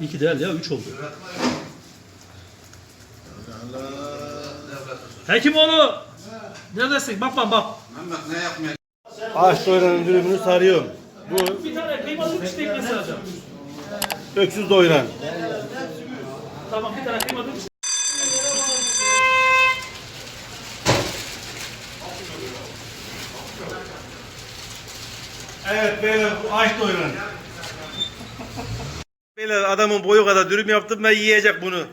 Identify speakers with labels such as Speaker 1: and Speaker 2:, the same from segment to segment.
Speaker 1: İki değil ya üç oldu. Hekimoğlu. Neredesin? Bak bak bak.
Speaker 2: Ağaç doyuranın dürümünü sarıyorum. Bu
Speaker 1: Bir tane kıymalı üç teknesi alacağım.
Speaker 2: öksüz doyuran.
Speaker 1: Tamam bir tane kıymalı üç
Speaker 2: Evet beyler bu ağaç doyuran. Beyler adamın boyu kadar dürüm yaptım ben yiyecek bunu.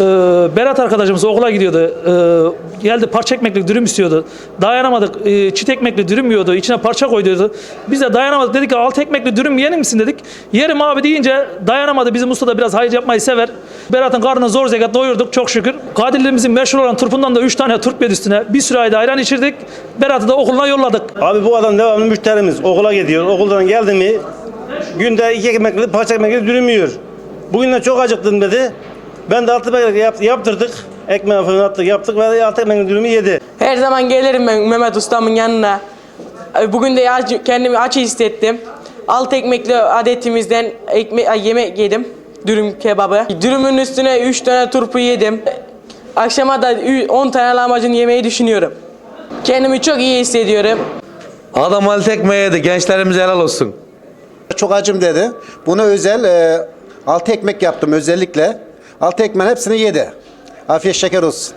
Speaker 1: Ee, Berat arkadaşımız okula gidiyordu. Ee, geldi parça ekmekli dürüm istiyordu. Dayanamadık. Ee, çiğ ekmekli dürüm yiyordu. İçine parça koyuyordu. Biz de dayanamadık. Dedik ki alt ekmekli dürüm yenir misin dedik. Yerim abi deyince dayanamadı. Bizim usta da biraz hayır yapmayı sever. Berat'ın karnını zor zekat doyurduk çok şükür. Kadirliğimizin meşhur olan turpundan da 3 tane turp yedi üstüne. Bir sürü ayda ayran içirdik. Berat'ı da okuluna yolladık.
Speaker 2: Abi bu adam devamlı müşterimiz. Okula gidiyor. Okuldan geldi mi günde iki ekmekli parça ekmekli dürüm yiyor. Bugün de çok acıktım dedi. Ben de altı ekmek yap, yaptırdık. Ekmeği fırına attık yaptık ve altı ekmekli dürümü yedi.
Speaker 3: Her zaman gelirim ben Mehmet Ustam'ın yanına. Bugün de aç, kendimi aç hissettim. Alt ekmekli adetimizden ekme yemek yedim. Dürüm kebabı. Dürümün üstüne 3 tane turpu yedim. Akşama da ü- 10 tane lahmacun yemeyi düşünüyorum. Kendimi çok iyi hissediyorum.
Speaker 4: Adam halı tekmeyi yedi. Gençlerimize helal olsun.
Speaker 5: Çok acım dedi. Buna özel e, altı ekmek yaptım özellikle. Altı ekmeğin hepsini yedi. Afiyet şeker olsun.